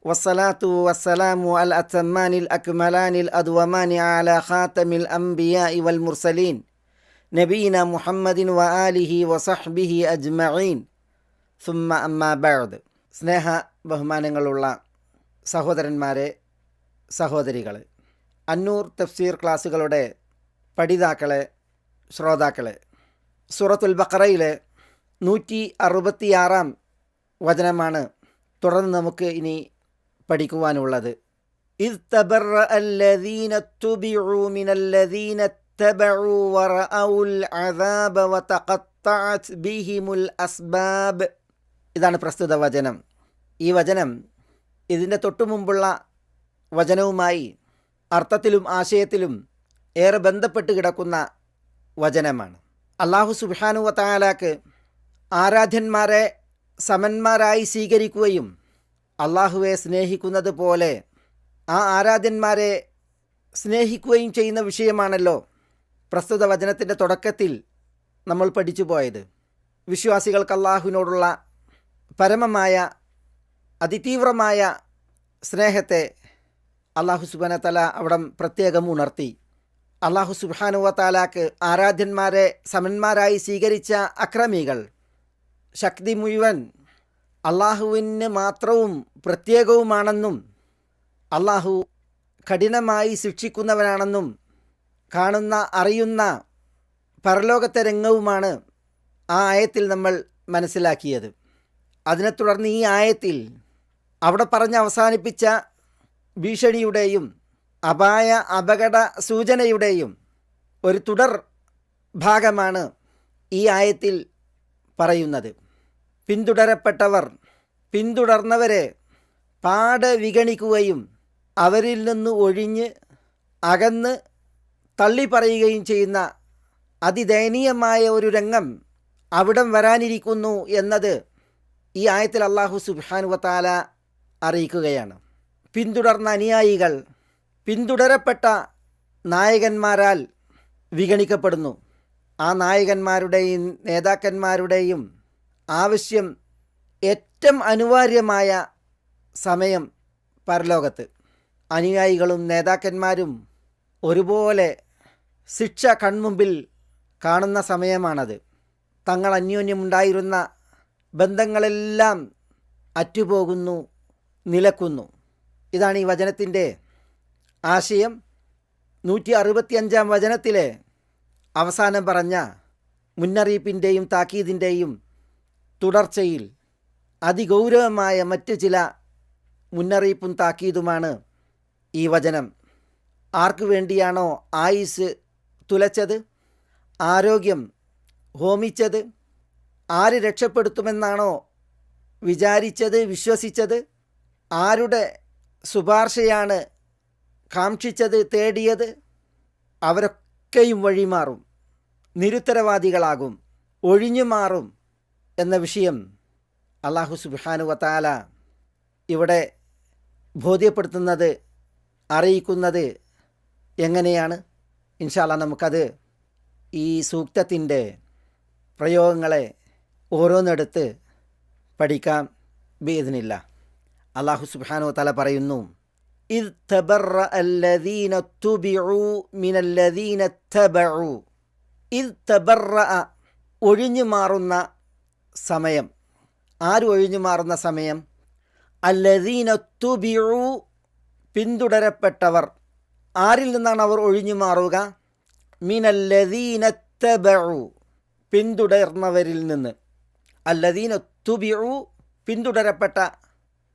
الرحمن الرحيم الحمد لله وبه نستعين والصلاة والسلام على الأتمان الأكملان الأدومان على خاتم الأنبياء والمرسلين نبينا محمد وآله وصحبه أجمعين ثم أما بعد സ്നേഹ ബഹുമാനങ്ങളുള്ള സഹോദരന്മാരെ സഹോദരികളെ അന്നൂർ തഫ്സീർ ക്ലാസ്സുകളുടെ പഠിതാക്കളെ ശ്രോതാക്കളെ സൂറത്തുൽ ബക്കറയിലെ നൂറ്റി അറുപത്തിയാറാം വചനമാണ് തുടർന്ന് നമുക്ക് ഇനി പഠിക്കുവാനുള്ളത് إذ تبرأ الذين اتبعوا من الذين اتبعوا ورأوا العذاب وتقطعت بهم الأسباب ഇതാണ് പ്രസ്തുത വചനം ഈ വചനം ഇതിൻ്റെ തൊട്ടുമുമ്പുള്ള വചനവുമായി അർത്ഥത്തിലും ആശയത്തിലും ഏറെ ബന്ധപ്പെട്ട് കിടക്കുന്ന വചനമാണ് അള്ളാഹു സുബാനു വത്താലാക്ക് ആരാധ്യന്മാരെ സമന്മാരായി സ്വീകരിക്കുകയും അള്ളാഹുവെ സ്നേഹിക്കുന്നത് പോലെ ആ ആരാധ്യന്മാരെ സ്നേഹിക്കുകയും ചെയ്യുന്ന വിഷയമാണല്ലോ പ്രസ്തുത വചനത്തിന്റെ തുടക്കത്തിൽ നമ്മൾ പഠിച്ചു പോയത്. വിശ്വാസികൾക്ക് അള്ളാഹുവിനോടുള്ള പരമമായ അതിതീവ്രമായ സ്നേഹത്തെ അള്ളാഹു സുബാന തല അവിടെ പ്രത്യേകം ഉണർത്തി. അള്ളാഹു സുബാനുവ താലാക്ക് ആരാധ്യന്മാരെ സമന്മാരായി സ്വീകരിച്ച അക്രമികൾ ശക്തി മുഴുവൻ അള്ളാഹുവിന് മാത്രവും പ്രത്യേകവുമാണെന്നും അള്ളാഹു കഠിനമായി ശിക്ഷിക്കുന്നവനാണെന്നും കാണുന്ന അറിയുന്ന പരലോകത്തെ രംഗവുമാണ് ആ ആയത്തിൽ നമ്മൾ മനസ്സിലാക്കിയത്. അതിനെ തുടർന്ന് ഈ ആയത്തിൽ അവിടെ പറഞ്ഞ് അവസാനിപ്പിച്ച ഭീഷണിയുടെയും അപായ അപകട സൂചനയുടെയും ഒരു തുടർ ഭാഗമാണ് ഈ ആയത്തിൽ പറയുന്നത്. പിന്തുടരപ്പെട്ടവർ പിന്തുടർന്നവരെ പാടെ വിഗണിക്കുകയും അവരിൽ നിന്ന് ഒഴിഞ്ഞ് അകന്ന് തള്ളിപ്പറയുകയും ചെയ്യുന്ന അതിദയനീയമായ ഒരു രംഗം അവിടം വരാനിരിക്കുന്നു എന്നത് ഈ ആയത്തിൽ അള്ളാഹു സുബാനുവത്താല അറിയിക്കുകയാണ്. പിന്തുടർന്ന അനുയായികൾ പിന്തുടരപ്പെട്ട നായകന്മാരാൽ വിഗണിക്കപ്പെടുന്നു. ആ നായകന്മാരുടെയും നേതാക്കന്മാരുടെയും ആവശ്യം ഏറ്റവും അനിവാര്യമായ സമയം പരലോകത്ത്. അനുയായികളും നേതാക്കന്മാരും ഒരുപോലെ ശിക്ഷ കൺമുമ്പിൽ കാണുന്ന സമയമാണത്. തങ്ങൾ അന്യോന്യമുണ്ടായിരുന്ന ബന്ധങ്ങളെല്ലാം അറ്റുപോകുന്നു നിലക്കുന്നു. ഇതാണ് ഈ വചനത്തിന്റെ ആശയം. നൂറ്റി അറുപത്തിയഞ്ചാം വചനത്തിലെ അവസാനം പറഞ്ഞ മുന്നറിയിപ്പിന്റെയും താക്കീതിന്റെയും തുടർച്ചയിൽ അതിഗൗരവമായ മറ്റ് ചില മുന്നറിയിപ്പും താക്കീതുമാണ് ഈ വചനം. ആർക്കു വേണ്ടിയാണോ ആയുസ് തുലച്ചത്? ആരോഗ്യം ഹോമിച്ചത്? ആര് രക്ഷപ്പെടുത്തുമെന്നാണോ വിചാരിച്ചത് വിശ്വസിച്ചത്? ആരുടെ ശുപാർശയാണ് കാക്ഷിച്ചത് തേടിയത്? അവരൊക്കെയും വഴിമാറും നിരുത്തരവാദികളാകും ഒഴിഞ്ഞു മാറും എന്ന വിഷയം അള്ളാഹു സുബാനു വത്താല ഇവിടെ ബോധ്യപ്പെടുത്തുന്നത് അറിയിക്കുന്നത് എങ്ങനെയാണ് ഇൻഷാല്ല നമുക്കത് ഈ സൂക്തത്തിൻ്റെ പ്രയോഗങ്ങളെ ഓരോന്നെടുത്ത് പഠിക്കാം ബേദിനില്ല അള്ളാഹു സുബാനു തല പറയുന്നു إذ تبرأ الذين اتبعوا من الذين اتبعوا إذ تبرأ ഒഴിഞ്ഞു മാറുന്ന സമയം. ആര് ഒഴിഞ്ഞു മാറുന്ന സമയം? അല്ലദീന തുബിഴു പിന്തുടരപ്പെട്ടവർ. ആരിൽ നിന്നാണ് അവർ ഒഴിഞ്ഞു മാറുക? മിനല്ലദീന തബഉ പിന്തുടർന്നവരിൽ നിന്ന്. അല്ലദീന തുബിഴു പിന്തുടരപ്പെട്ട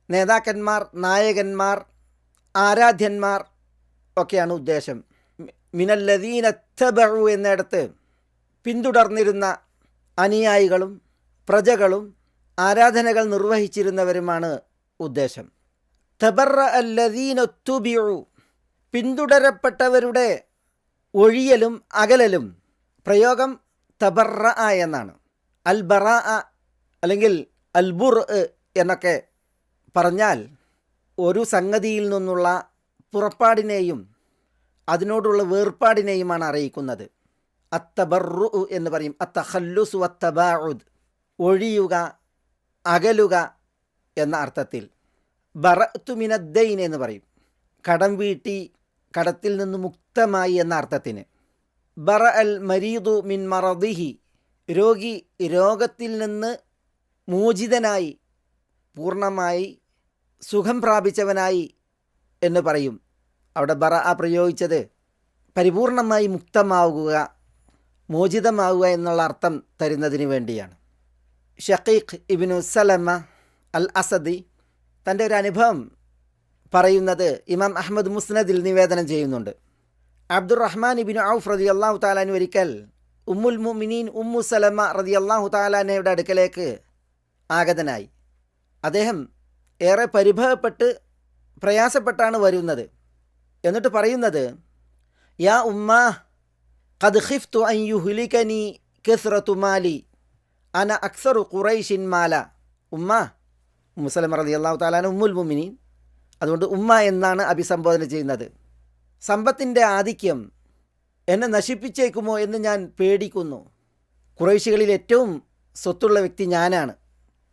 നേതാക്കന്മാർ നായകന്മാർ ആരാധ്യന്മാർ ഒക്കെയാണ് ഉദ്ദേശം. മിനല്ലദീന തബഉ എന്നിടത്ത് പിന്തുടർന്നിരുന്ന അനുയായികളും പ്രജകളും ആരാധനകൾ നിർവഹിച്ചിരുന്നവരുമാണ് ഉദ്ദേശം. തബറ അല്ലദീനൊത്തുബിയു പിന്തുടരപ്പെട്ടവരുടെ ഒഴിയലും അകലലും പ്രയോഗം തബറ എന്നാണ്. അൽ ബറ അല്ലെങ്കിൽ അൽബുർ എന്നൊക്കെ പറഞ്ഞാൽ ഒരു സംഗതിയിൽ നിന്നുള്ള പുറപ്പാടിനെയും അതിനോടുള്ള വേർപാടിനെയുമാണ് അറിയിക്കുന്നത്. അത്തബറു എന്ന് പറയും. അത്തഹല്ലുസു അത്തബാഉദ് ഒഴിയുക അകലുക എന്ന അർത്ഥത്തിൽ ബറത്തുമിനദ്ദൈൻ എന്ന് പറയും. കടം വീട്ടി കടത്തിൽ നിന്ന് മുക്തമായി എന്ന അർത്ഥത്തിന്. ബറ അൽ മരീദു മിൻ മറദിഹി രോഗി രോഗത്തിൽ നിന്ന് മോചിതനായി പൂർണമായി സുഖം പ്രാപിച്ചവനായി എന്ന് പറയും. അവിടെ ബറ ആ പ്രയോഗിച്ചത് പരിപൂർണമായി മുക്തമാവുക മോചിതമാവുക എന്നുള്ള അർത്ഥം തരുന്നതിന് വേണ്ടിയാണ്. ഷക്കീഖ് ഇബിനു സലമ അൽ അസദി തന്റെ ഒരു അനുഭവം പറയുന്നത് ഇമാം അഹമ്മദ് മുസ്നദിൽ നിവേദനം ചെയ്യുന്നുണ്ട്. അബ്ദുറഹ്മാൻ ഇബിനു ഔഫ് റതി അള്ളാഹു താലാൻ ഒരിക്കൽ ഉമ്മുൽ മുമിനീൻ ഉമ്മു സലമ റതി അള്ളാഹു താലാനയുടെ അടുക്കലേക്ക് ആഗതനായി. അദ്ദേഹം ഏറെ പരിഭവപ്പെട്ട് പ്രയാസപ്പെട്ടാണ് വരുന്നത്. എന്നിട്ട് പറയുന്നത് യാ ഉമ്മ കദ് ഖിഫ്തു അൻ യുഹ്ലികനി കസ്റത്തു മാലി അന അക്സറു ഖുറൈഷിൻ മാല ഉമ്മ മുസലം റതി അള്ളാഹു താലാന ഉമ്മുൽ മുമിനീൻ അതുകൊണ്ട് ഉമ്മ എന്നാണ് അഭിസംബോധന ചെയ്യുന്നത്. സമ്പത്തിന്റെ ആധിക്യം എന്നെ നശിപ്പിച്ചേക്കുമോ എന്ന് ഞാൻ പേടിക്കുന്നു. കുറേശികളിൽ ഏറ്റവും സ്വത്തുള്ള വ്യക്തി ഞാനാണ്.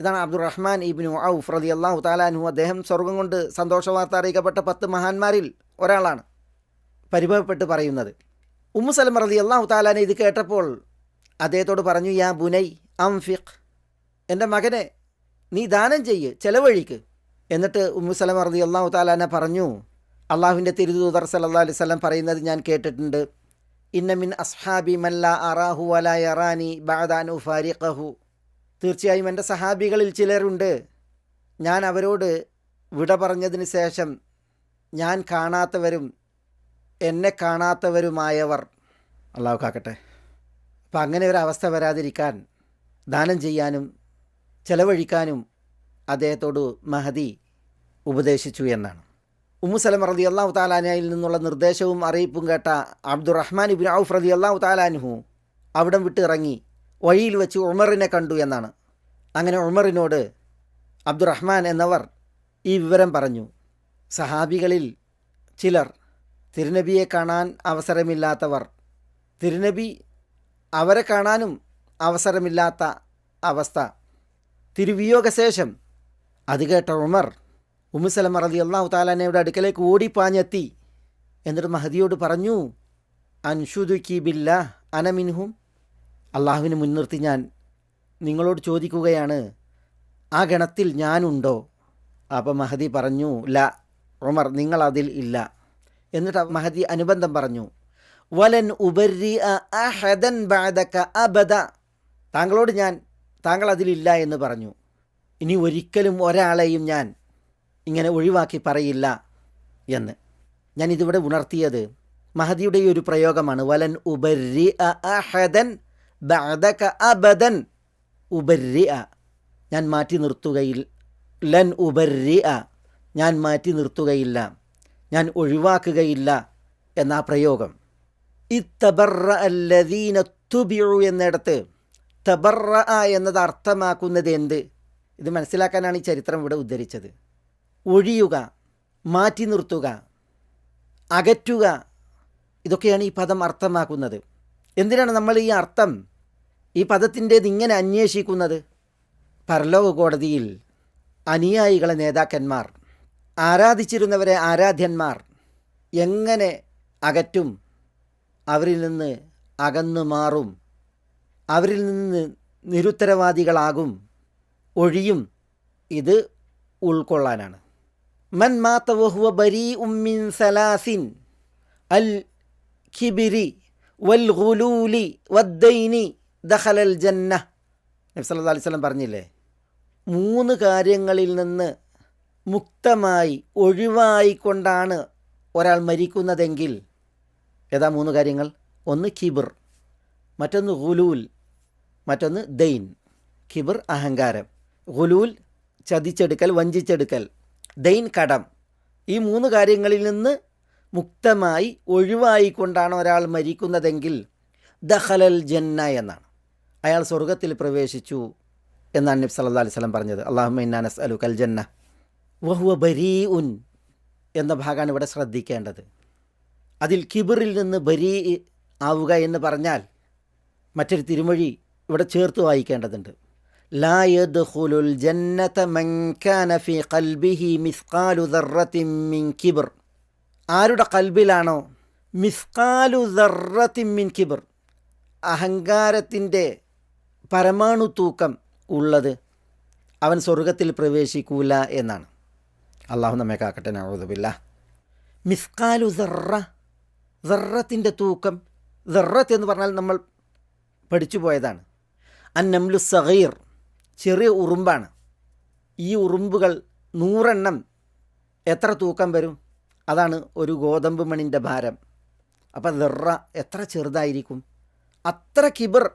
ഇതാണ് അബ്ദുറഹ്മാൻ ഇബിനു ഔഫ് റതി അള്ളാഹു താലാനു അദ്ദേഹം സ്വർഗം കൊണ്ട് സന്തോഷവാർത്ത അറിയിക്കപ്പെട്ട പത്ത് മഹാന്മാരിൽ ഒരാളാണ്. പരിഭവപ്പെട്ട് പറയുന്നത്. ഉമ്മു സലം റതി അള്ളാഹു താലാനെ ഇത് കേട്ടപ്പോൾ അദ്ദേഹത്തോട് പറഞ്ഞു യാ ബുനൈ അംഫിഖ്. എന്റെ മകനെ നീ ദാനം ചെയ്യ് ചെലവഴിക്ക്. എന്നിട്ട് ഉമ്മുസലം അറുതി റതി അള്ളാഹു താലാനെ പറഞ്ഞു അള്ളാഹുവിന്റെ തിരുദൂതർ സല്ലാ അലൈഹി സ്വലം പറയുന്നത് ഞാൻ കേട്ടിട്ടുണ്ട്. ഇന്നമിൻ അസ്ഹാബി മല്ല അറാഹു അല യറാനി ബാദാനു ഫാരിഖഹു തീർച്ചയായും എന്റെ സഹാബികളിൽ ചിലരുണ്ട്. ഞാൻ അവരോട് വിട പറഞ്ഞതിന് ശേഷം ഞാൻ കാണാത്തവരും എന്നെ കാണാത്തവരുമായവർ. അള്ളാഹു കാക്കട്ടെ. അപ്പം അങ്ങനെ ഒരു അവസ്ഥ വരാതിരിക്കാൻ ദാനം ചെയ്യാനും ചെലവഴിക്കാനും അദ്ദേഹത്തോട് മഹദി ഉപദേശിച്ചു എന്നാണ്. ഉമ്മു സലം റതി അള്ളാഹു താലാനയിൽ നിന്നുള്ള നിർദ്ദേശവും അറിയിപ്പും കേട്ട അബ്ദുറഹ്മാൻ ഇബിൻ ഔഫ് റതി അള്ളാഹു താലാനുഹു അവിടം വിട്ട് ഇറങ്ങി വഴിയിൽ വെച്ച് ഉമറിനെ കണ്ടു എന്നാണ്. അങ്ങനെ ഉമറിനോട് അബ്ദുറഹ്മാൻ എന്നവർ ഈ വിവരം പറഞ്ഞു. സഹാബികളിൽ ചിലർ തിരുനബിയെ കാണാൻ അവസരമില്ലാത്തവർ തിരുനബി അവരെ കാണാനും അവസരമില്ലാത്ത അവസ്ഥ. തിരുവിയോഗശേഷം അത് കേട്ട ഉമർ ഉമ്മുസലമ റതി അള്ളാഹു താലാനയുടെ അടുക്കലേക്ക് ഓടിപ്പാഞ്ഞെത്തി. എന്നിട്ട് മഹദിയോട് പറഞ്ഞു അൻഷുദുക്കി ബില്ല അനമിൻഹും അള്ളാഹുവിനെ മുൻനിർത്തി ഞാൻ നിങ്ങളോട് ചോദിക്കുകയാണ് ആ ഗണത്തിൽ ഞാനുണ്ടോ? അപ്പോൾ മഹദി പറഞ്ഞു ല ഉമർ നിങ്ങളതിൽ ഇല്ല. എന്നിട്ട് മഹദി അനുബന്ധം പറഞ്ഞു വലൻ ഉപരി അഹദൻ ബാദക അബദ. താങ്കളോട് ഞാൻ താങ്കൾ അതിലില്ല എന്ന് പറഞ്ഞു. ഇനി ഒരിക്കലും ഒരാളെയും ഞാൻ ഇങ്ങനെ ഒഴിവാക്കി പറയില്ല എന്ന്. ഞാൻ ഇതിവിടെ ഉണർത്തിയത് മഹദിയുടെ ഒരു പ്രയോഗമാണ്. വലൻ ഉപരി അഹദൻ ബാദക അബദൻ ഉപരി ഞാൻ മാറ്റി നിർത്തുകയിൽ ലൻ ഉപരി ഞാൻ മാറ്റി നിർത്തുകയില്ല. ഞാൻ ഒഴിവാക്കുകയില്ല എന്ന പ്രയോഗം. ഇത്തബറ തബറ അല്ലദീന തുബിയു എന്നിടത്ത് തബറ എന്നത് അർത്ഥമാക്കുന്നത് എന്ത്? ഇത് മനസ്സിലാക്കാനാണ് ഈ ചരിത്രം ഇവിടെ ഉദ്ധരിച്ചത്. ഒഴിയുക മാറ്റി നിർത്തുക അകറ്റുക ഇതൊക്കെയാണ് ഈ പദം അർത്ഥമാക്കുന്നത്. എന്തിനാണ് നമ്മൾ ഈ അർത്ഥം ഈ പദത്തിന്റേത് ഇങ്ങനെ അന്വേഷിക്കുന്നത്? പരലോക കോടതിയിൽ അനുയായികളെ നേതാക്കന്മാർ ആരാധിച്ചിരുന്നവരെ ആരാധ്യന്മാർ എങ്ങനെ അകറ്റും? അവരിൽ നിന്ന് അകന്നു മാറും. അവരിൽ നിന്ന് നിരുത്തരവാദികളാകും ഒഴിയും ഇത് ഉൾക്കൊള്ളാനാണ്. മൻ മാത്തവഹുവ ബരി ഉമ്മിൻ സലാസിൻ അൽ ഖിബിരി വൽ ഗുലൂലി വദ്ദൈനി ദഹലൽ ജന്ന നബി സല്ലല്ലാഹു അലൈഹി സ്വലം പറഞ്ഞില്ലേ? മൂന്ന് കാര്യങ്ങളിൽ നിന്ന് മുക്തമായി ഒഴിവായിക്കൊണ്ടാണ് ഒരാൾ മരിക്കുന്നതെങ്കിൽ ഏതാ മൂന്ന് കാര്യങ്ങൾ? ഒന്ന് കിബിർ മറ്റൊന്ന് ഗുലൂൽ. മറ്റൊന്ന് ദൈൻ കിബിർ അഹങ്കാരം. ഗുലൂൽ ചതിച്ചെടുക്കൽ വഞ്ചിച്ചെടുക്കൽ. ദൈൻ കടം. ഈ മൂന്ന് കാര്യങ്ങളിൽ നിന്ന് മുക്തമായി ഒഴിവായിക്കൊണ്ടാണ് ഒരാൾ മരിക്കുന്നതെങ്കിൽ ദഹലൽ ജന്ന എന്നാണ്. അയാൾ സ്വർഗത്തിൽ പ്രവേശിച്ചു എന്നാണ് നബി സല്ലാ അലൈഹി സ്വലം പറഞ്ഞത്. അള്ളാഹു ഇന്നാനസ് അലു കൽ ജന്ന. വഹുവ ബരീ ഉൻ എന്ന ഭാഗമാണ് ഇവിടെ ശ്രദ്ധിക്കേണ്ടത്. അതിൽ കിബിറിൽ നിന്ന് ബരീ ആവുക എന്ന് പറഞ്ഞാൽ മറ്റൊരു തിരുമൊഴി ഇവിടെ ചേർത്ത് വായിക്കേണ്ടതുണ്ട്. ലാ യദ്ഖുലുൽ ജന്നത മൻ കാന ഫീ ഖൽബിഹി മിസ്ഖാലു മിൻ ആരുടെ കൽബിലാണോ ദർറത്തിൻ മിൻ കിബർ. അഹങ്കാരത്തിന്റെ പരമാണു തൂക്കം ഉള്ളത് അവൻ സ്വർഗത്തിൽ പ്രവേശിക്കൂല എന്നാണ്. അള്ളാഹു നമ്മെ കാക്കട്ടെ നഴുതുമില്ല മിസ്കാലു ദർറ ദർറത്തിന്റെ തൂക്കം ദർറത്ത് എന്ന് പറഞ്ഞാൽ നമ്മൾ പഠിച്ചു പോയതാണ്. അന്നംലു സഹീർ ചെറിയ ഉറുമ്പാണ്. ഈ ഉറുമ്പുകൾ നൂറെണ്ണം എത്ര തൂക്കം വരും? അതാണ് ഒരു ഗോതമ്പ് മണിന്റെ ഭാരം. അപ്പം ദർറ എത്ര ചെറുതായിരിക്കും? അത്ര കിബർ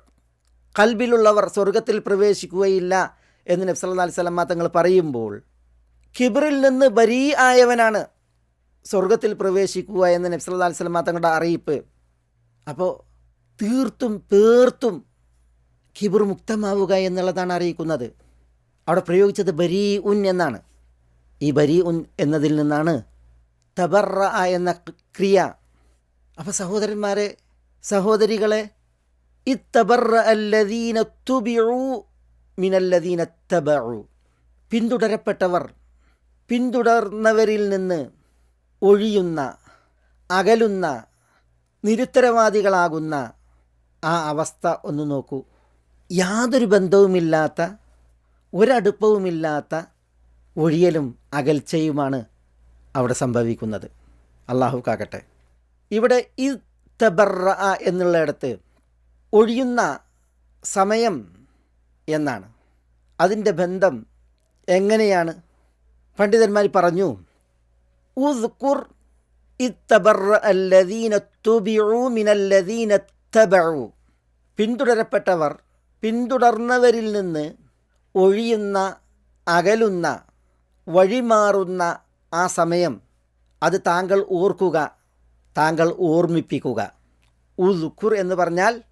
കൽബിലുള്ളവർ സ്വർഗത്തിൽ പ്രവേശിക്കുകയില്ല എന്ന് നബ്സല്ലാ അലൈഹി തങ്ങൾ പറയുമ്പോൾ കിബറിൽ നിന്ന് ബരീ ആയവനാണ് സ്വർഗത്തിൽ പ്രവേശിക്കുക എന്ന് നബ്സല്ലാ അലൈഹി തങ്ങളുടെ അറിയിപ്പ്. അപ്പോൾ തീർത്തും പേർത്തും കിബർ മുക്തമാവുക എന്നുള്ളതാണ് അറിയിക്കുന്നത്. അവിടെ പ്രയോഗിച്ചത് ബരീ ഉൻ എന്നാണ്. ഈ ബരീ ഉൻ എന്നതിൽ നിന്നാണ് തബറ എന്ന ക്രിയ. അപ്പോൾ സഹോദരന്മാരെ സഹോദരികളെ ഇത്തബറ അല്ലദീന തുബിഴു മിനല്ലദീന തബഉ. പിന്തുടരപ്പെട്ടവർ പിന്തുടർന്നവരിൽ നിന്ന് ഒഴിയുന്ന അകലുന്ന നിരുത്തരവാദികളാകുന്ന ആ അവസ്ഥ ഒന്ന് നോക്കൂ. യാതൊരു ബന്ധവുമില്ലാത്ത ഒരടുപ്പവുമില്ലാത്ത ഒഴിയലും അകൽച്ചയുമാണ് അവിടെ സംഭവിക്കുന്നത്. അള്ളാഹു കാക്കട്ടെ. ഇവിടെ ഈ തബറ എന്നുള്ളയിടത്ത് ഒഴിയുന്ന സമയം എന്നാണ്. അതിന്റെ ബന്ധം എങ്ങനെയാണ്? പണ്ഡിതന്മാർ പറഞ്ഞു പിന്തുടരപ്പെട്ടവർ പിന്തുടർന്നവരിൽ നിന്ന് ഒഴിയുന്ന അകലുന്ന വഴിമാറുന്ന ആ സമയം അത് താങ്കൾ ഓർക്കുക താങ്കൾ ഓർമ്മിപ്പിക്കുക. ഉദുക്കുർ എന്ന് പറഞ്ഞാൽ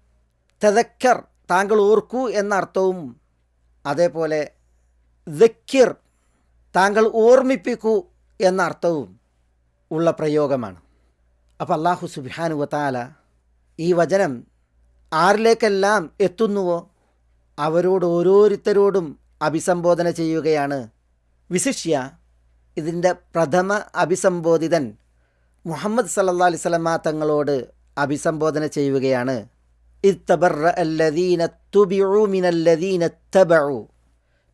തെതക്കർ താങ്കൾ ഓർക്കൂ എന്ന അർത്ഥവും അതേപോലെ ദക്കിർ താങ്കൾ ഓർമ്മിപ്പിക്കൂ എന്ന അർത്ഥവും ഉള്ള പ്രയോഗമാണ്. അപ്പോൾ അള്ളാഹു സുബാനുവത്താല ഈ വചനം ആരിലേക്കെല്ലാം എത്തുന്നുവോ? അവരോട് ഓരോരുത്തരോടും അഭിസംബോധന ചെയ്യുകയാണ് വിശിഷ്യ. ഇതിന്റെ പ്രഥമ അഭിസംബോധിതൻ മുഹമ്മദ് സല്ലാ അലൈഹി സ്വലമ തങ്ങളോട് അഭിസംബോധന ചെയ്യുകയാണ്.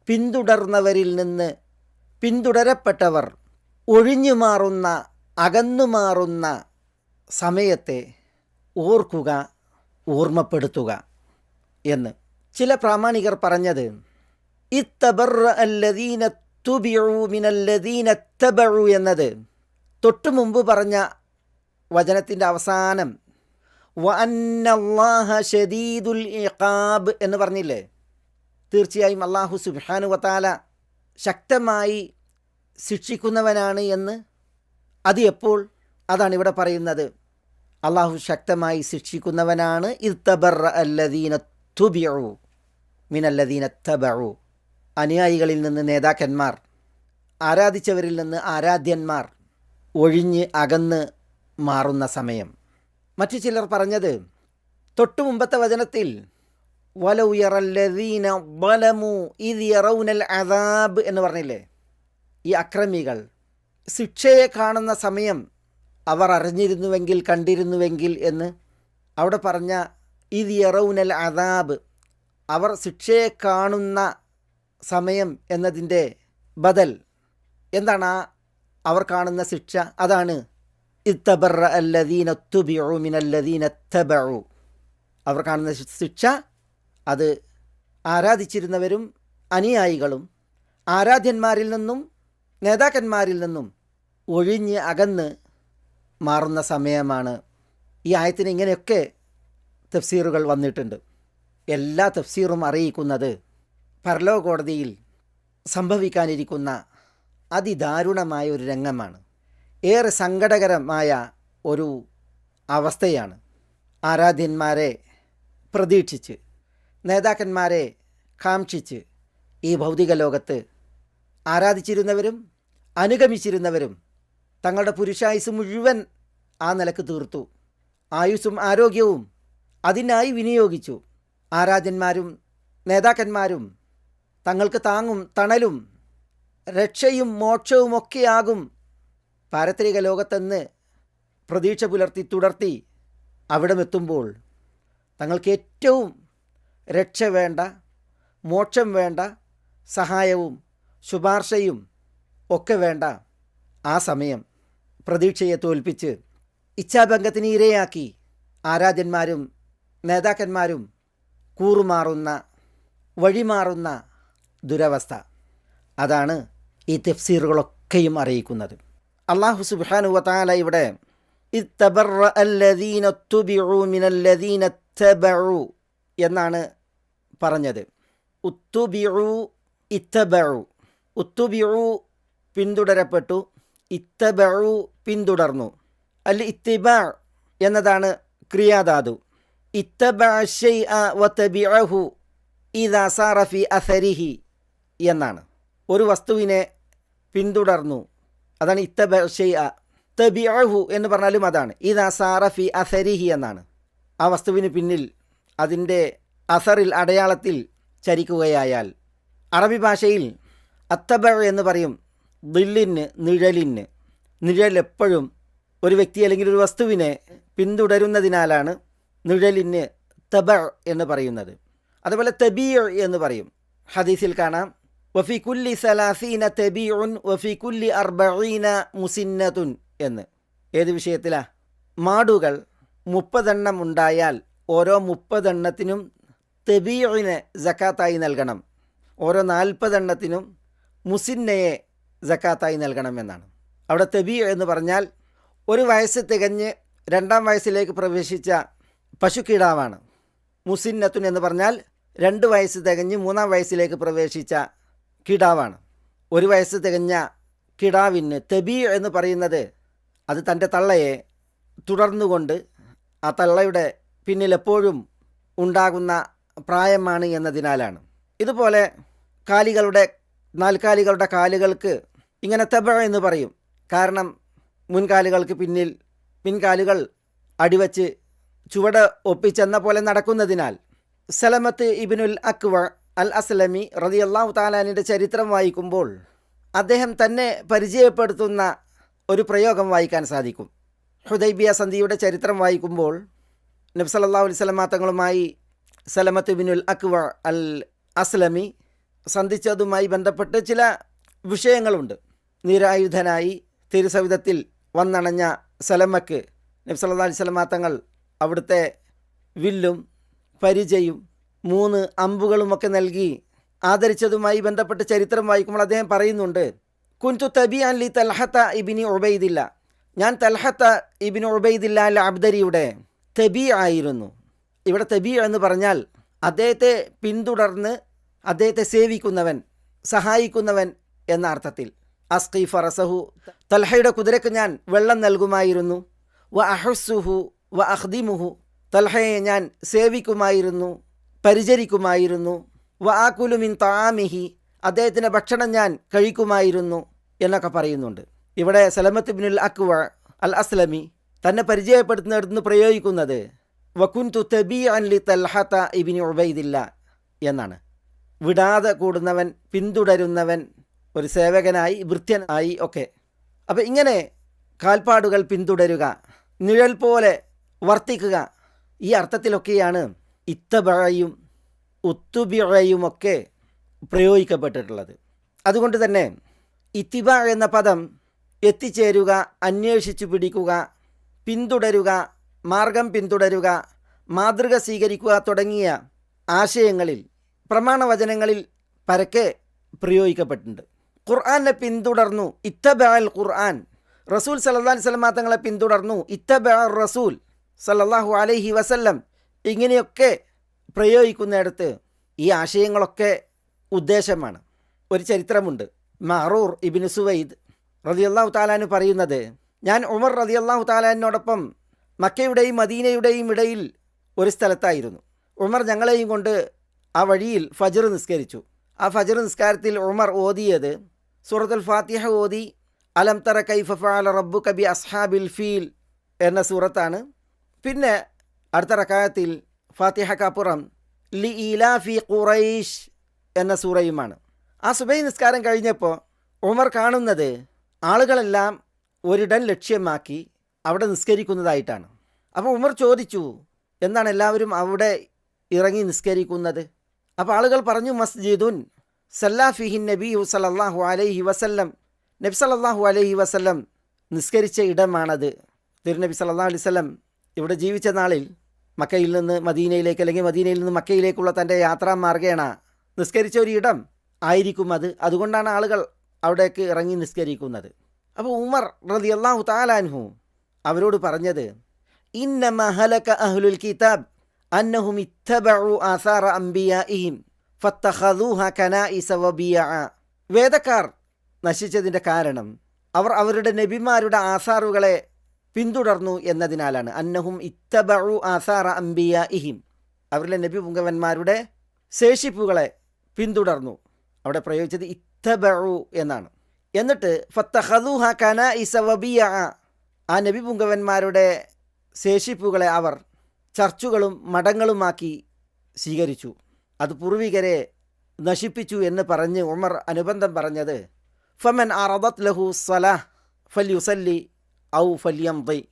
പിന്തുടർന്നവരിൽ നിന്ന് പിന്തുടരപ്പെട്ടവർ ഒഴിഞ്ഞു മാറുന്ന അകന്നു മാറുന്ന സമയത്തെ ഓർക്കുക ഓർമ്മപ്പെടുത്തുക എന്ന്. ചില പ്രാമാണികർ പറഞ്ഞത് എന്നത് തൊട്ടു മുമ്പ് പറഞ്ഞ വചനത്തിന്റെ അവസാനം ഷദീദുൽ ഇഖാബ് എന്ന് പറഞ്ഞില്ലേ? തീർച്ചയായും അള്ളാഹു സുബാനു വത്താല ശക്തമായി ശിക്ഷിക്കുന്നവനാണ് എന്ന് അത് എപ്പോൾ? അതാണ് ഇവിടെ പറയുന്നത്. അള്ളാഹു ശക്തമായി ശിക്ഷിക്കുന്നവനാണ് ഇത്തബർ അല്ലദീന തുബിഉ മിനല്ലദീന തബഴു അനുയായികളിൽ നിന്ന് നേതാക്കന്മാർ ആരാധിച്ചവരിൽ നിന്ന് ആരാധ്യന്മാർ ഒഴിഞ്ഞ് അകന്ന് മാറുന്ന സമയം. മറ്റു ചിലർ പറഞ്ഞത് തൊട്ടു മുമ്പത്തെ വചനത്തിൽ വലൗയറല്ലദീന ബലമു ഇത് അദാബ് എന്ന് പറഞ്ഞില്ലേ? ഈ അക്രമികൾ ശിക്ഷയെ കാണുന്ന സമയം അവർ അറിഞ്ഞിരുന്നുവെങ്കിൽ കണ്ടിരുന്നുവെങ്കിൽ എന്ന് അവിടെ പറഞ്ഞ ഇത് യറൗനൽ അദാബ് അവർ ശിക്ഷയെ കാണുന്ന സമയം എന്നതിന്റെ ബദൽ എന്താണ് ആ അവർ കാണുന്ന ശിക്ഷ? അതാണ്. ഇത്തബറ അല്ലദീന തുബിഉ മിനല്ലദീന തബഉ. അവർ കാണുന്ന ശിക്ഷ അത് ആരാധിച്ചിരുന്നവരും അനുയായികളും ആരാധ്യന്മാരിൽ നിന്നും നേതാക്കന്മാരിൽ നിന്നും ഒഴിഞ്ഞ് അകന്ന് മാറുന്ന സമയമാണ്. ഈ ആയത്തിന് ഇങ്ങനെയൊക്കെ തഫ്സീറുകൾ വന്നിട്ടുണ്ട്. എല്ലാ തഫ്സീറും അറിയിക്കുന്നത് പരലോക കോടതിയിൽ സംഭവിക്കാനിരിക്കുന്ന അതിദാരുണമായ ഒരു രംഗമാണ്. ഏറെ സങ്കടകരമായ ഒരു അവസ്ഥയാണ് ആരാധ്യന്മാരെ പ്രതീക്ഷിച്ച് നേതാക്കന്മാരെ കാക്ഷിച്ച് ഈ ഭൗതിക ലോകത്ത് ആരാധിച്ചിരുന്നവരും അനുഗമിച്ചിരുന്നവരും തങ്ങളുടെ പുരുഷായുസ് മുഴുവൻ ആ നിലയ്ക്ക് തീർത്തു. ആയുസ്സും ആരോഗ്യവും അതിനായി വിനിയോഗിച്ചു. ആരാധ്യന്മാരും നേതാക്കന്മാരും തങ്ങൾക്ക് താങ്ങും തണലും രക്ഷയും മോക്ഷവുമൊക്കെയാകും പാരത്രിക ലോകത്തെന്ന് പ്രതീക്ഷ പുലർത്തി തുടർത്തി അവിടമെത്തുമ്പോൾ തങ്ങൾക്ക് ഏറ്റവും രക്ഷ വേണ്ട മോക്ഷം വേണ്ട സഹായവും ശുപാർശയും ഒക്കെ വേണ്ട ആ സമയം പ്രതീക്ഷയെ തോൽപ്പിച്ച് ഇച്ഛാഭംഗത്തിന് ഇരയാക്കി ആരാധ്യന്മാരും നേതാക്കന്മാരും കൂറുമാറുന്ന വഴിമാറുന്ന ദുരവസ്ഥ. അതാണ് ഈ തെഫ്സീറുകളൊക്കെയും അറിയിക്കുന്നത്. അള്ളാഹു സുബാനു വാല ഇവിടെ എന്നാണ് പറഞ്ഞത്. പിന്തുടരപ്പെട്ടു ഇത്തബഴു പിന്തുടർന്നു അല്ല ഇത്തിബ എന്നതാണ് ക്രിയാധാതു. ഇത്തബഅ എന്നാണ്. ഒരു വസ്തുവിനെ പിന്തുടർന്നു. അതാണ് തബിഅഹു എന്ന് പറഞ്ഞാലും അതാണ്. ഇദാ സാറ ഫി അസരിഹി എന്നാണ്. ആ വസ്തുവിന് പിന്നിൽ അതിന്റെ അസറിൽ അടയാളത്തിൽ ചരിക്കുകയായാൽ അറബി ഭാഷയിൽ അത്തബ എന്ന് പറയും. ദില്ലിന് നിഴലിന്. നിഴൽ എപ്പോഴും ഒരു വ്യക്തി അല്ലെങ്കിൽ ഒരു വസ്തുവിനെ പിന്തുടരുന്നതിനാലാണ് നിഴലിന് തബ എന്ന് പറയുന്നത്. അതുപോലെ തബീർ എന്ന് പറയും. ഹദീസിൽ കാണാം. വഫി കുല്ലി സലാസീന തബീഉൻ വഫി കുല്ലി അർബീന മുസിന്നതുൻ എന്ന്. ഏത് വിഷയത്തിലാ? മാടുകൾ മുപ്പതെണ്ണം ഉണ്ടായാൽ ഓരോ മുപ്പതെണ്ണത്തിനും തെബീഴിന് ജക്കാത്തായി നൽകണം. ഓരോ നാൽപ്പതെണ്ണത്തിനും മുസിന്നയെ ജക്കാത്തായി നൽകണം എന്നാണ്. അവിടെ തെബീ എന്ന് പറഞ്ഞാൽ ഒരു വയസ്സ് തികഞ്ഞ് രണ്ടാം വയസ്സിലേക്ക് പ്രവേശിച്ച പശുക്കിടാവാണ്. മുസിന്നത്തുൻ എന്ന് പറഞ്ഞാൽ രണ്ട് വയസ്സ് തികഞ്ഞ് മൂന്നാം വയസ്സിലേക്ക് പ്രവേശിച്ച കിടാവാണ്. ഒരു വയസ്സ് തികഞ്ഞ കിടാവിന് തെബി എന്ന് പറയുന്നത് അത് തന്റെ തള്ളയെ തുടർന്നുകൊണ്ട് ആ തള്ളയുടെ പിന്നിൽ എപ്പോഴും ഉണ്ടാകുന്ന പ്രായമാണ് എന്നതിനാലാണ്. ഇതുപോലെ കാലികളുടെ നാൽക്കാലികളുടെ കാലുകൾക്ക് ഇങ്ങനെ തെബ എന്ന് പറയും. കാരണം മുൻകാലുകൾക്ക് പിന്നിൽ പിൻകാലുകൾ അടിവച്ച് ചുവട് ഒപ്പിച്ചെന്ന പോലെ നടക്കുന്നതിനാൽ സലമത്ത് ഇബിനുൽ അക്വ അൽ അസ്ലമി റതിയല്ലാഹു താലാനിന്റെ ചരിത്രം വായിക്കുമ്പോൾ അദ്ദേഹം തന്നെ പരിചയപ്പെടുത്തുന്ന ഒരു പ്രയോഗം വായിക്കാൻ സാധിക്കും. ഹുദൈബിയ സന്ധിയുടെ ചരിത്രം വായിക്കുമ്പോൾ നബ്സല്ലാ അലൈവലമ തങ്ങളുമായി സലമത്ത് ബിനുൽ അക്വ അൽ അസ്ലമി സന്ധിച്ചതുമായി ബന്ധപ്പെട്ട് ചില വിഷയങ്ങളുണ്ട്. നിരായുധനായി തിരുസവിധത്തിൽ വന്നണഞ്ഞ സലമക്ക് നബ്സല്ലാ അലൈവലമ തങ്ങൾ അവിടുത്തെ വില്ലും പരിചയും മൂന്ന് അമ്പുകളുമൊക്കെ നൽകി ആദരിച്ചതുമായി ബന്ധപ്പെട്ട് ചരിത്രം വായിക്കുമ്പോൾ അദ്ദേഹം പറയുന്നുണ്ട് കുൻതു തബി അലി തൽഹത്ത ഇബിനി ഉബൈദില്ല. ഞാൻ തൽഹത്ത ഇബിന് ഉബൈദില്ല അൽ അബ്ദരിയുടെ തബി ആയിരുന്നു. ഇവിടെ തബി എന്ന് പറഞ്ഞാൽ അദ്ദേഹത്തെ പിന്തുടർന്ന് അദ്ദേഹത്തെ സേവിക്കുന്നവൻ സഹായിക്കുന്നവൻ എന്ന അർത്ഥത്തിൽ. അസ്കി ഫറസഹു തൽഹയുടെ കുതിരക്ക് ഞാൻ വെള്ളം നൽകുമായിരുന്നു. വ അഹസുഹു വ അഹ്ദിമുഹു തൽഹയെ ഞാൻ സേവിക്കുമായിരുന്നു പരിചരിക്കുമായിരുന്നു. വ ആക്കുലുമിൻ താമിഹി അദ്ദേഹത്തിന്റെ ഭക്ഷണം ഞാൻ കഴിക്കുമായിരുന്നു എന്നൊക്കെ പറയുന്നുണ്ട്. ഇവിടെ സലമത്ത് ബിനുൽ അക്വ അൽ അസ്ലമി തന്നെ പരിചയപ്പെടുത്തുന്നിടത്തുനിന്ന് പ്രയോഗിക്കുന്നത് വക്കുൻതു തബി അൻലി തൽഹത്ത ഇബിനി ഉബൈദില്ല എന്നാണ്. വിടാതെ കൂടുന്നവൻ പിന്തുടരുന്നവൻ ഒരു സേവകനായി വൃത്യനായി ഒക്കെ. അപ്പം ഇങ്ങനെ കാൽപ്പാടുകൾ പിന്തുടരുക നിഴൽ പോലെ വർത്തിക്കുക. ഈ അർത്ഥത്തിലൊക്കെയാണ് ഇത്തബഴയും ഉത്തുബിഴയുമൊക്കെ പ്രയോഗിക്കപ്പെട്ടിട്ടുള്ളത്. അതുകൊണ്ട് തന്നെ ഇത്തിബ എന്ന പദം എത്തിച്ചേരുക അന്വേഷിച്ചു പിടിക്കുക പിന്തുടരുക മാർഗം പിന്തുടരുക മാതൃക സ്വീകരിക്കുക തുടങ്ങിയ ആശയങ്ങളിൽ പ്രമാണവചനങ്ങളിൽ പരക്കെ പ്രയോഗിക്കപ്പെട്ടിട്ടുണ്ട്. ഖുർആാനെ പിന്തുടർന്നു ഇത്തബ അൽ ഖുർആൻ. റസൂൽ സല്ലാ സ്വലമാ തങ്ങളെ പിന്തുടർന്നു ഇത്തബ റസൂൽ. സല്ലല്ലാഹു അലൈഹി വസല്ലം ഇങ്ങനെയൊക്കെ പ്രയോഗിക്കുന്നിടത്ത് ഈ ആശയങ്ങളൊക്കെ ഉദ്ദേശമാണ്. ഒരു ചരിത്രമുണ്ട്. മറൂർ ഇബിന് സുവൈദ് റതിയല്ലാഹു താലാന് പറയുന്നത് ഞാൻ ഉമർ റതിയല്ലാഹു താലാനോടൊപ്പം മക്കയുടെയും മദീനയുടെയും ഇടയിൽ ഒരു സ്ഥലത്തായിരുന്നു. ഉമർ ഞങ്ങളെയും കൊണ്ട് ആ വഴിയിൽ ഫജർ നിസ്കരിച്ചു. ആ ഫജർ നിസ്കാരത്തിൽ ഉമർ ഓതിയത് സൂറത്തുൽ ഫാത്തിഹ ഓതി അലം തറ കൈഫ ഫഅല റബ്ബു കബി അസ്ഹാബിൽ ഫീൽ എന്ന സൂറത്താണ്. പിന്നെ അടുത്ത റക്കായത്തിൽ ഫാത്തിഹക്കപ്പുറം ലി ഇലാഫി ഖുറൈഷ് എന്ന സൂറയുമാണ്. ആ സുബൈ നിസ്കാരം കഴിഞ്ഞപ്പോൾ ഉമർ കാണുന്നത് ആളുകളെല്ലാം ഒരിടം ലക്ഷ്യമാക്കി അവിടെ നിസ്കരിക്കുന്നതായിട്ടാണ്. അപ്പോൾ ഉമർ ചോദിച്ചു എന്താണ് എല്ലാവരും അവിടെ ഇറങ്ങി നിസ്കരിക്കുന്നത്? അപ്പോൾ ആളുകൾ പറഞ്ഞു മസ്ജിദുൻ സല്ലാഫിഹിൻ നബി സലല്ലാഹു അലൈഹി വസല്ലം. നബി സലല്ലാഹു അലൈഹി വസല്ലം നിസ്കരിച്ച ഇടമാണത്. തിരുനബി സല്ലാ അലൈവല്ലം ഇവിടെ ജീവിച്ച നാളിൽ മക്കയിൽ നിന്ന് മദീനയിലേക്ക് അല്ലെങ്കിൽ മദീനയിൽ നിന്ന് മക്കയിലേക്കുള്ള തന്റെ യാത്രാ മാർഗേണ നിസ്കരിച്ച ഒരു ഇടം ആയിരിക്കും അത്. അതുകൊണ്ടാണ് ആളുകൾ അവിടേക്ക് ഇറങ്ങി നിസ്കരിക്കുന്നത്. അപ്പോൾ ഉമർ റതി അള്ളാഹു താലാൻഹു അവരോട് പറഞ്ഞത് ഇന്ന മഹലക അഹ്ലുൽ കിതാബ് അന്നഹും ഇത്തബഉ ആസാറ അംബിയാഇഹിം ഫത്തഹദൂഹ കനാഇസ വബിയഅ വേദക്കാർ നശിച്ചതിന്റെ കാരണം അവർ അവരുടെ നബിമാരുടെ ആസാറുകളെ പിന്തുടർന്നു എന്നതിനാലാണ്. അന്നഹും ഇത്തബഉ ആസാറ അംബിയ ഇഹിം അവരിലെ നബി പുങ്കവന്മാരുടെ ശേഷിപ്പുകളെ പിന്തുടർന്നു. അവിടെ പ്രയോഗിച്ചത് ഇത്തബഉ എന്നാണ്. എന്നിട്ട് ഫത്തഹദുഹ കന ഇസവബിയ ആ നബി പുങ്കവന്മാരുടെ ശേഷിപ്പുകളെ അവർ ചർച്ചുകളും മഠങ്ങളുമാക്കി സ്വീകരിച്ചു. അത് പൂർവികരെ നശിപ്പിച്ചു എന്ന് പറഞ്ഞ് ഉമർ അനുബന്ധം പറഞ്ഞത് ഫമൻ അറദത് ലഹു സലാഹ് ഫല്യുസല്ലി ഔ ഫലിയം വൈ.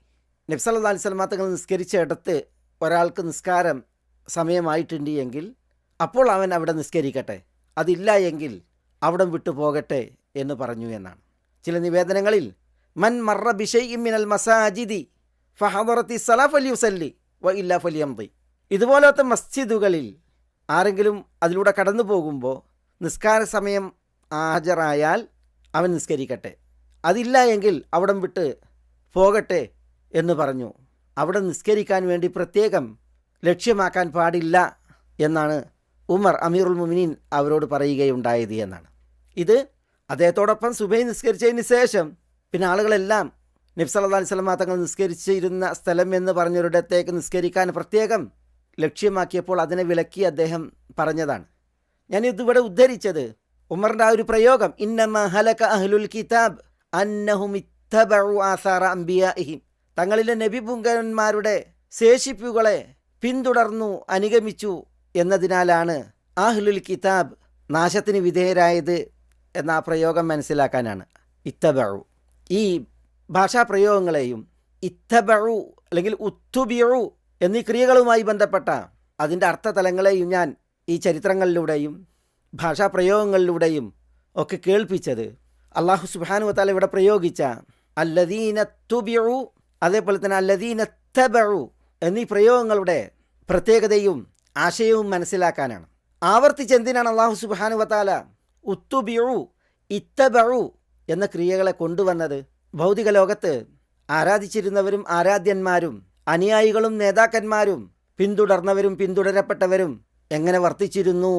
നബ്സല്ലാ അലൈഹി സ്വലമാ തങ്ങൾ നിസ്കരിച്ച ഇടത്ത് ഒരാൾക്ക് നിസ്കാരം സമയമായിട്ടുണ്ട് എങ്കിൽ അപ്പോൾ അവൻ അവിടെ നിസ്കരിക്കട്ടെ. അതില്ല എങ്കിൽ അവിടം വിട്ടു പോകട്ടെ എന്ന് പറഞ്ഞു എന്നാണ്. ചില നിവേദനങ്ങളിൽ മൻ മറ ബിഷൈ മിനൽ മസാജിദി ഫഹദറത്തി സലാഫ് അലി ഉസല്ലി വ ഇല്ല വൈ. ഇതുപോലത്തെ മസ്ജിദുകളിൽ ആരെങ്കിലും അതിലൂടെ കടന്നു പോകുമ്പോൾ നിസ്കാര സമയം ഹാജരായാൽ അവൻ നിസ്കരിക്കട്ടെ. അതില്ല എങ്കിൽ അവിടം വിട്ട് പോകട്ടെ എന്ന് പറഞ്ഞു. അവിടെ നിസ്കരിക്കാൻ വേണ്ടി പ്രത്യേകം ലക്ഷ്യമാക്കാൻ പാടില്ല എന്നാണ് ഉമർ അമീറുൽ മുമിനീൻ അവരോട് പറയുകയുണ്ടായത് എന്നാണ്. ഇത് അദ്ദേഹത്തോടൊപ്പം സുബൈ നിസ്കരിച്ചതിന് ശേഷം പിന്നെ ആളുകളെല്ലാം നബ്സല്ലാ അലൈഹി സ്വലമ തങ്ങൾ നിസ്കരിച്ചിരുന്ന സ്ഥലം എന്ന് പറഞ്ഞൊരിടത്തേക്ക് നിസ്കരിക്കാൻ പ്രത്യേകം ലക്ഷ്യമാക്കിയപ്പോൾ അതിനെ വിലക്കി അദ്ദേഹം പറഞ്ഞതാണ്. ഞാൻ ഇതിവിടെ ഉദ്ധരിച്ചത് ഉമറിന്റെ ആ ഒരു പ്രയോഗം ഇന്നമ ഹലക അഹ്ലുൽ കിതാബ് അന്നഹും ഇത്തബഉ ആസാറ അംബിയാഹിം തങ്ങളിലെ നബിപുങ്കന്മാരുടെ ശേഷിപ്പുകളെ പിന്തുടർന്നു അനുഗമിച്ചു എന്നതിനാലാണ് ആഹ്ലുൽ കിതാബ് നാശത്തിന് വിധേയരായത് എന്ന ആ പ്രയോഗം മനസ്സിലാക്കാനാണ്. ഇത്തബഉ ഈ ഭാഷാ പ്രയോഗങ്ങളെയും ഇത്തബഉ അല്ലെങ്കിൽ ഉത്തുബിയു എന്നീ ക്രിയകളുമായി ബന്ധപ്പെട്ട അതിന്റെ അർത്ഥതലങ്ങളെയും ഞാൻ ഈ ചരിത്രങ്ങളിലൂടെയും ഭാഷാപ്രയോഗങ്ങളിലൂടെയും ഒക്കെ കേൾപ്പിച്ചത് അള്ളാഹു സുബാനു വത്താല ഇവിടെ പ്രയോഗിച്ച അല്ലദീന തുബിയു അതേപോലെ തന്നെ അല്ലദീന തബഉ എന്നീ പ്രയോഗങ്ങളുടെ പ്രത്യേകതയും ആശയവും മനസ്സിലാക്കാനാണ്. ആവർത്തിച്ച് എന്തിനാണ് അള്ളാഹു സുബാനു വത്താല ഉത്തുബിയു ഇത്തബഉ എന്ന ക്രിയകളെ കൊണ്ടുവന്നത്? ഭൗതിക ലോകത്ത് ആരാധിച്ചിരുന്നവരും ആരാധ്യന്മാരും അനുയായികളും നേതാക്കന്മാരും പിന്തുടർന്നവരും പിന്തുടരപ്പെട്ടവരും എങ്ങനെ വർത്തിച്ചിരുന്നു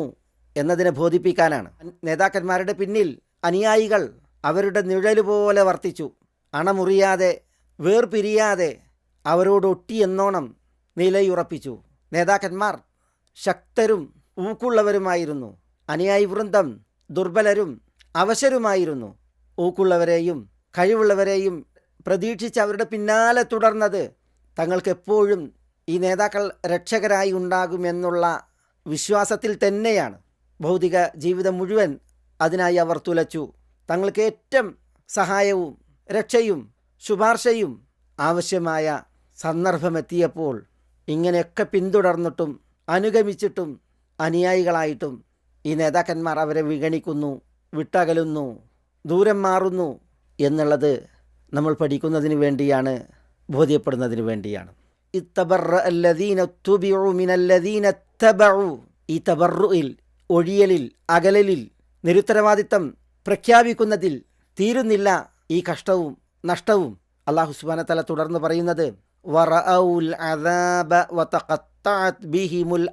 എന്നതിനെ ബോധിപ്പിക്കാനാണ്. നേതാക്കന്മാരുടെ പിന്നിൽ അനുയായികൾ അവരുടെ നിഴലുപോലെ വർത്തിച്ചു. അണമുറിയാതെ വേർപിരിയാതെ അവരോട് ഒട്ടിയെന്നോണം നിലയുറപ്പിച്ചു. നേതാക്കന്മാർ ശക്തരും ഊക്കുള്ളവരുമായിരുന്നു. അനുയായി വൃന്ദം ദുർബലരും അവശരുമായിരുന്നു. ഊക്കുള്ളവരെയും കഴിവുള്ളവരെയും പ്രതീക്ഷിച്ച് അവരുടെ പിന്നാലെ തുടർന്നത് തങ്ങൾക്കെപ്പോഴും ഈ നേതാക്കൾ രക്ഷകരായി ഉണ്ടാകുമെന്നുള്ള വിശ്വാസത്തിൽ തന്നെയാണ്. ഭൗതിക ജീവിതം മുഴുവൻ അതിനായി അവർ തുലച്ചു. തങ്ങൾക്ക് ഏറ്റവും സഹായവും രക്ഷയും ശുപാർശയും ആവശ്യമായ സന്ദർഭമെത്തിയപ്പോൾ ഇങ്ങനെയൊക്കെ പിന്തുടർന്നിട്ടും അനുഗമിച്ചിട്ടും അനുയായികളായിട്ടും ഈ നേതാക്കന്മാർ അവരെ വിഗണിക്കുന്നു വിട്ടകലുന്നു ദൂരം മാറുന്നു എന്നുള്ളത് നമ്മൾ പഠിക്കുന്നതിന് വേണ്ടിയാണ് ബോധ്യപ്പെടുന്നതിന് വേണ്ടിയാണ്. ഈ തബറുയിൽ ഒഴിയലിൽ അകലലിൽ നിരുത്തരവാദിത്തം പ്രഖ്യാപിക്കുന്നതിൽ തീരുന്നില്ല ഈ കഷ്ടവും നഷ്ടവും അള്ളാഹു സുബാന തല തുടർന്ന് പറയുന്നത്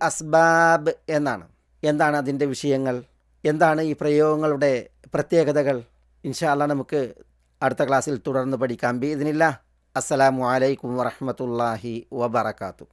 അസ്ബാബ് എന്നാണ്. എന്താണ് അതിന്റെ വിഷയങ്ങൾ? എന്താണ് ഈ പ്രയോഗങ്ങളുടെ പ്രത്യേകതകൾ? ഇൻഷാല്ല നമുക്ക് അടുത്ത ക്ലാസ്സിൽ തുടർന്ന് പഠിക്കാം. ബി ഇതിനില്ല അസ്സലാമു അലൈക്കും വറഹമത്തല്ലാഹി വബർക്കാത്തു